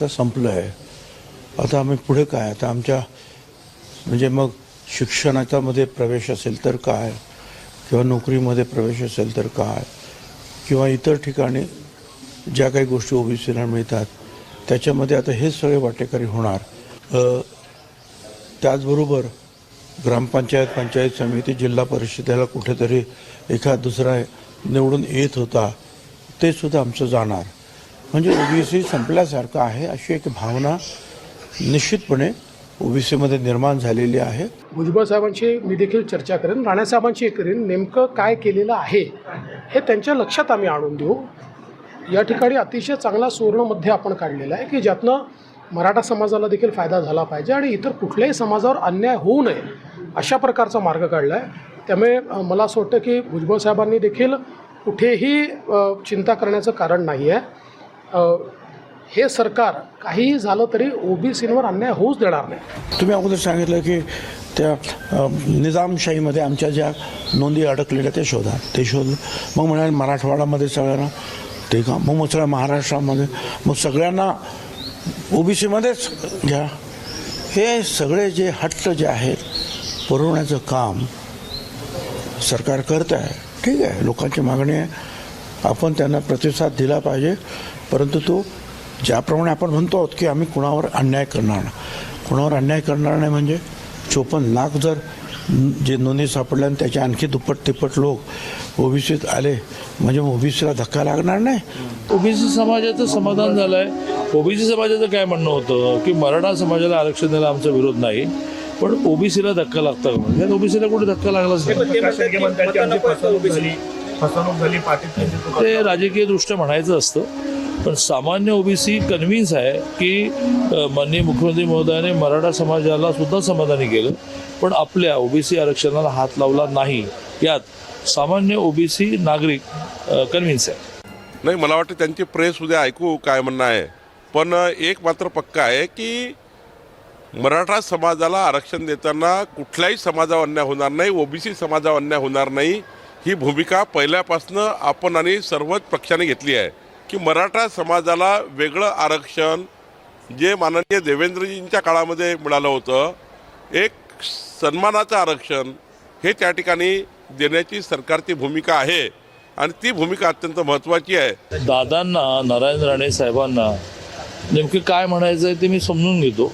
आता संपलं आहे आता आम्ही पुढे काय? आता आमच्या म्हणजे मग शिक्षणाच्या मध्ये प्रवेश असेल तर काय? किंवा नोकरीमध्ये प्रवेश असेल तर काय? किंवा इतर ठिकाणी ज्या काही गोष्टी ओबीसीला मिळतात त्याच्यामध्ये आता हे सगळे वाटेकरी होणार. त्याचबरोबर ग्रामपंचायत पंचायत समिती जिल्हा परिषदेला कुठेतरी एखाद दुसरा निवडून येत होता ते सुद्धा आमचं जाणार. म्हणजे ओबीसी संपल्यासारखं आहे अशी एक भावना निश्चितपणे ओबीसीमध्ये निर्माण झालेली आहे. भुजबळ साहेबांशी मी देखील चर्चा करेन. राणेसाहेबांशी करेन नेमकं काय केलेलं आहे हे त्यांच्या लक्षात आम्ही आणून देऊ. या ठिकाणी अतिशय चांगला सुवर्णमध्ये आपण काढलेला आहे की ज्यातनं मराठा समाजाला देखील फायदा झाला पाहिजे आणि इतर कुठल्याही समाजावर अन्याय होऊ नये अशा प्रकारचा मार्ग काढला आहे त्यामुळे मला असं वाटतं की भुजबळ साहेबांनी देखील कुठेही चिंता करण्याचं कारण नाही आहे हे सरकार काहीही झालं तरी ओबीसींवर अन्याय होऊच देणार नाही. तुम्ही अगोदर सांगितलं की त्या निजामशाहीमध्ये आमच्या ज्या नोंदी अडकलेल्या त्या शोधा. ते शोध. मग म्हणाले मराठवाड्यामध्ये सगळ्यांना ते का मग सगळ्या महाराष्ट्रामध्ये मग सगळ्यांना ओबीसीमध्येच घ्या. हे सगळे जे हट्ट जे आहेत पुरवण्याचं काम सरकार करत आहे. ठीक आहे लोकांची मागणी आहे. आपण त्यांना प्रतिसाद दिला पाहिजे. परंतु तो ज्याप्रमाणे आपण म्हणतो आहोत की आम्ही कुणावर अन्याय करणार नाही. कुणावर अन्याय करणार नाही म्हणजे चोपन्न लाख जर जे नोंदी सापडल्या आणि त्याच्या आणखी दुप्पट तिप्पट लोक ओबीसीत आले म्हणजे ओबीसीला धक्का लागणार नाही? ओबीसी समाजाचं समाधान झालं आहे ओबीसी समाजाचं काय म्हणणं होतं की मराठा समाजाला आरक्षण द्यायला आमचा विरोध नाही पण ओबीसीला धक्का लागता म्हणजे ओबीसीला कुठे धक्का लागलाच नाही. फसवणूक झाली पाटील ते राजकीय दृष्ट्या म्हणायचं असतं पण सामान्य ओबीसी कन्व्हिन्स आहे की माननीय मुख्यमंत्री महोदयाने मराठा समाजाला सुद्धा समाधानी केलं पण आपल्या ओबीसी आरक्षणाला हात लावला नाही. यात सामान्य ओबीसी नागरिक कन्व्हिन्स आहे. नाही मला वाटतं त्यांची प्रेस उद्या ऐकू काय म्हणणं आहे. पण एक मात्र पक्का आहे की मराठा समाजाला आरक्षण देताना कुठल्याही समाजावर अन्याय होणार नाही ओबीसी समाजावर अन्याय होणार नाही. ही भूमिका पहिल्यापासनं आपण आणि सर्वच पक्षाने घेतली आहे की मराठा समाजाला वेगळं आरक्षण जे माननीय देवेंद्रजींच्या काळामध्ये मिळालं होतं एक सन्मानाचं आरक्षण हे त्या ठिकाणी देण्याची सरकारची भूमिका आहे आणि ती भूमिका अत्यंत महत्त्वाची आहे. दादांना नारायण राणे साहेबांना नेमके काय म्हणायचं आहे ते मी समजून घेतो.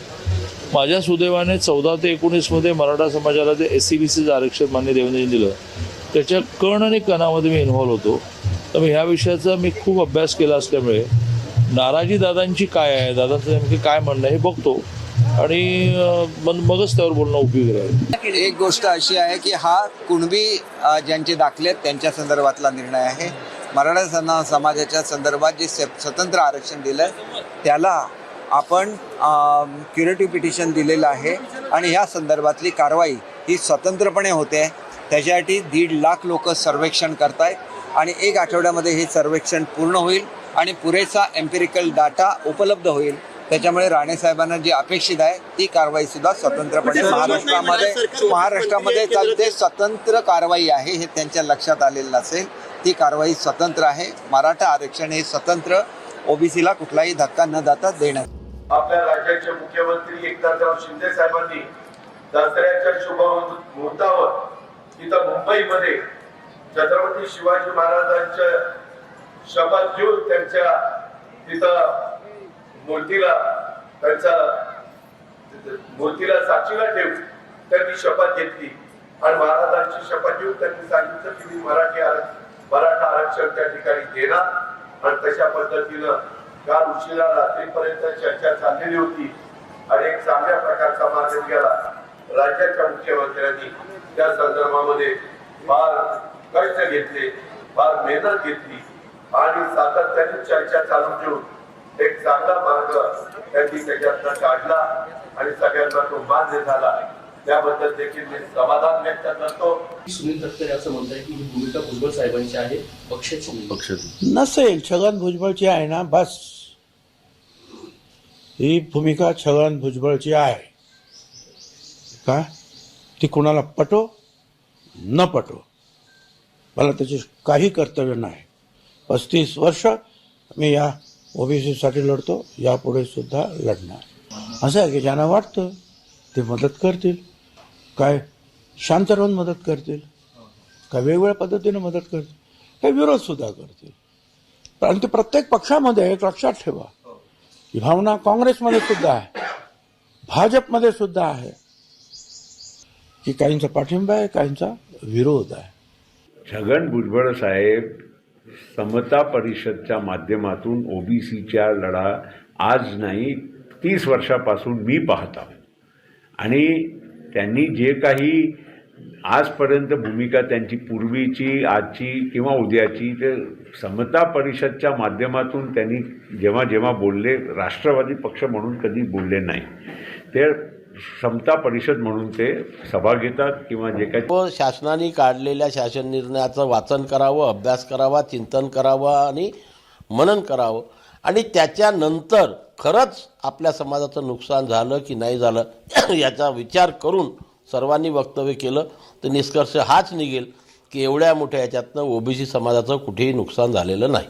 माझ्या सुदैवाने चौदा ते एकोणीसमध्ये मराठा समाजाला जे एस सी बी सीचं आरक्षण मान्य देवेंद्रजींनी दिलं त्याच्या कण आणि कणामध्ये मी इन्व्हॉल्व होतो. तर मी ह्या विषयाचा मी खूप अभ्यास केला असल्यामुळे नाराजी दादांची काय आहे? दादांचं नेमके काय म्हणणं आहे हे बघतो. आणि मगच त्यावर बोलणं उपयोगी राहील. एक गोष्ट अशी आहे की हा कुणबी ज्यांचे दाखले आहेत त्यांच्या संदर्भातला निर्णय आहे. मराठा समाजाच्या संदर्भात जे से- स्वतंत्र आरक्षण दिलं त्याला आपण क्युरेटिव्ह पिटिशन दिलेलं आहे. आणि ह्या संदर्भातली कारवाई ही स्वतंत्रपणे होते. त्याच्यासाठी दीड लाख लोक सर्वेक्षण करतायत आणि एक आठवड्यामध्ये हे सर्वेक्षण पूर्ण होईल आणि पुरेसा एम्पिरिकल डाटा उपलब्ध होईल. त्याच्यामुळे राणे साहेबांना जी अपेक्षित आहे ती कारवाई सुद्धा स्वतंत्रपणे महाराष्ट्रामध्ये महाराष्ट्रामध्ये चालते स्वतंत्र कारवाई आहे हे त्यांच्या लक्षात आलेलं नसेल. ती कारवाई स्वतंत्र आहे. मराठा आरक्षण हे स्वतंत्र. ओबीसीला कुठलाही धक्का न जाता देण्यात आपल्या राज्याचे मुख्यमंत्री एकनाथराव शिंदे साहेबांनी दसऱ्याच्या शुभ मुहूर्तावर इथं मुंबईमध्ये छत्रपती शिवाजी महाराजांच्या शपथ घेऊन त्यांच्या तिथं मूर्तीला त्यांच्या मूर्तीला साक्षीला ठेवून त्यांनी शपथ घेतली. आणि महाराजांची शपथ घेऊन त्यांनी सांगितलं की मी मराठी मराठा आरक्षण त्या ठिकाणी देणार. आणि तशा पद्धतीनं काल उशिरा रात्रीपर्यंत चर्चा चाललेली होती. आणि एक चांगल्या प्रकारचा मार्ग गेला राज्याच्या मुख्यमंत्र्यांनी त्या संदर्भामध्ये फार कष्ट घेतले फार मेहनत घेतली आणि सातत्याने चर्चा चालू ठेवून एक चांगला मार्ग त्यांनी त्याच्यातनं काढला आणि सगळ्यांना तो मान्य झाला. त्याबद्दल देखील मी समाधान व्यक्त करतो. सुनील तटकरे असं म्हणतात की ही भूमिका भुजबळ साहेबांची आहे पक्षाची नाही. नसेल छगन भुजबळची आहे ना बस. ही भूमिका छगन भुजबळची आहे. का ती कुणाला पटो? न पटो. मला त्याचे काही कर्तव्य नाही. पस्तीस वर्ष मी या ओबीसीसाठी लढतो. यापुढे सुद्धा लढणार. असं आहे की ज्यांना वाटतं ते मदत करतील. काय शांत राहून मदत करतील. काय वेगवेगळ्या पद्धतीने मदत करतील. काय विरोध सुद्धा करतील. कारण प्रत्येक पक्षामध्ये एक लक्षात ठेवा. ही भावना काँग्रेसमध्ये सुद्धा आहे. भाजपमध्ये सुद्धा आहे. की काहींचा पाठिंबा आहे काहींचा विरोध आहे. छगन भुजबळ साहेब समता परिषदच्या माध्यमातून ओबीसीच्या लढा आज नाही तीस वर्षापासून मी पाहत आहो आणि त्यांनी जे काही आजपर्यंत भूमिका त्यांची पूर्वीची आजची किंवा उद्याची ते समता परिषदच्या माध्यमातून त्यांनी जेव्हा जेव्हा बोलले राष्ट्रवादी पक्ष म्हणून कधी बोलले नाही. ते समता परिषद म्हणून ते सभा घेतात किंवा जे काही व शासनाने काढलेल्या शासन निर्णयाचं वाचन करावं अभ्यास करावा चिंतन करावं आणि मनन करावं. आणि त्याच्यानंतर खरंच आपल्या समाजाचं नुकसान झालं की नाही झालं याचा विचार करून सर्वांनी वक्तव्य केलं तर निष्कर्ष हाच निघेल की एवढ्या मोठ्या याच्यातनं ओबीसी समाजाचं कुठेही नुकसान झालेलं नाही.